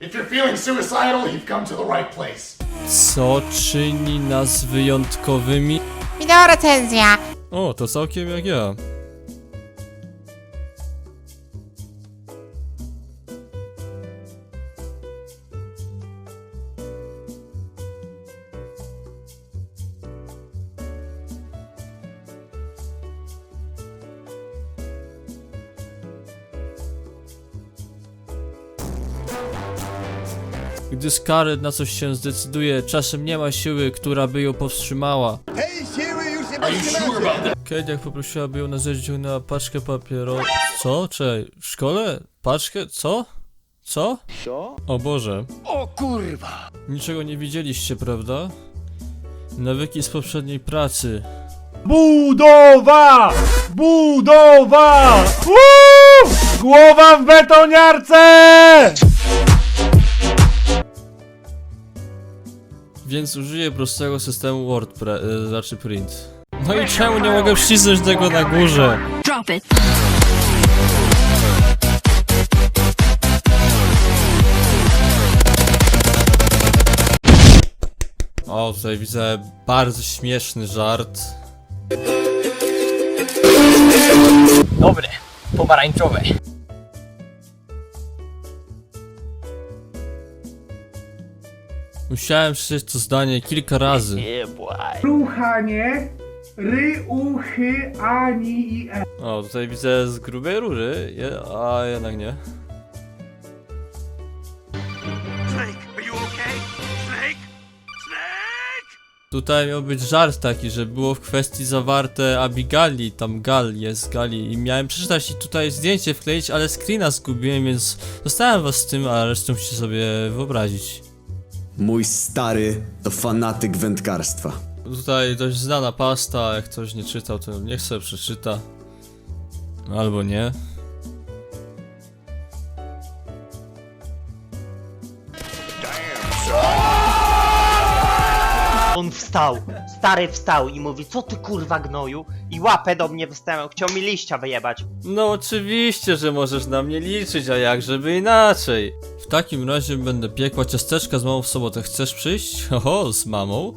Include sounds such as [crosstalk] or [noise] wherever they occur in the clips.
If you're feeling suicidal, you've come to the right place. Co czyni nas wyjątkowymi? Wideo recenzja. O, to całkiem jak ja. Gdy Scarlett na coś się zdecyduje, czasem nie ma siły, która by ją powstrzymała. You sure about that? Kate jak poprosiła, by ją na ześ ciągnęła paczkę papierosów. Co? Czekaj, w szkole? Paczkę? Co? Co? Co? O Boże. O kurwa! Niczego nie widzieliście, prawda? Nawyki z poprzedniej pracy. Budowa! Budowa! Woo! Głowa w betoniarce! Więc użyję prostego systemu WordPress, e, znaczy print. No i czemu nie mogę wcisnąć tego na górze? Drop it. O, tutaj widzę bardzo śmieszny żart. Dobre, pomarańczowe. Musiałem przeczytać to zdanie kilka razy. Ruchanie, ry, uchy, ani i e. O, tutaj widzę z grubej rury, je, a jednak nie. Tutaj miał być żart taki, że było w kwestii zawarte Abigali, tam Gal jest Gali i miałem przeczytać i tutaj zdjęcie wkleić, ale screena zgubiłem, więc zostałem was z tym, a resztę musicie sobie wyobrazić. Mój stary to fanatyk wędkarstwa. Tutaj dość znana pasta, jak ktoś nie czytał, to niech sobie przeczyta. Albo nie. On wstał, stary wstał i mówi, co ty kurwa gnoju? I łapę do mnie wystawiał, chciał mi liścia wyjebać. No oczywiście, że możesz na mnie liczyć, a jak żeby inaczej. W takim razie będę piekła ciasteczka z mamą w sobotę. Chcesz przyjść? [laughs] Oho, z mamą?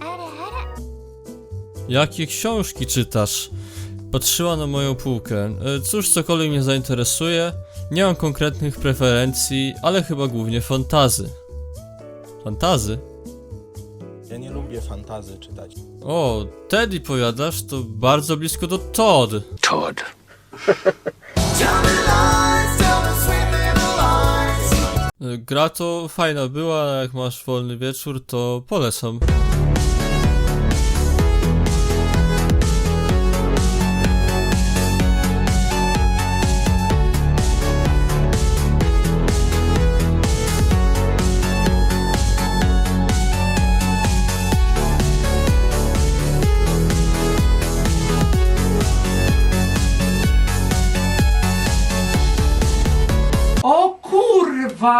Jakie książki czytasz? Patrzyła na moją półkę. E, Cóż, cokolwiek mnie zainteresuje. Nie mam konkretnych preferencji, ale chyba głównie fantazy. Fantazy? Lubię fantazy czytać. O, Teddy powiadasz, to bardzo blisko do Todd. Todd. Gra to fajna była, jak masz wolny wieczór, to polecam.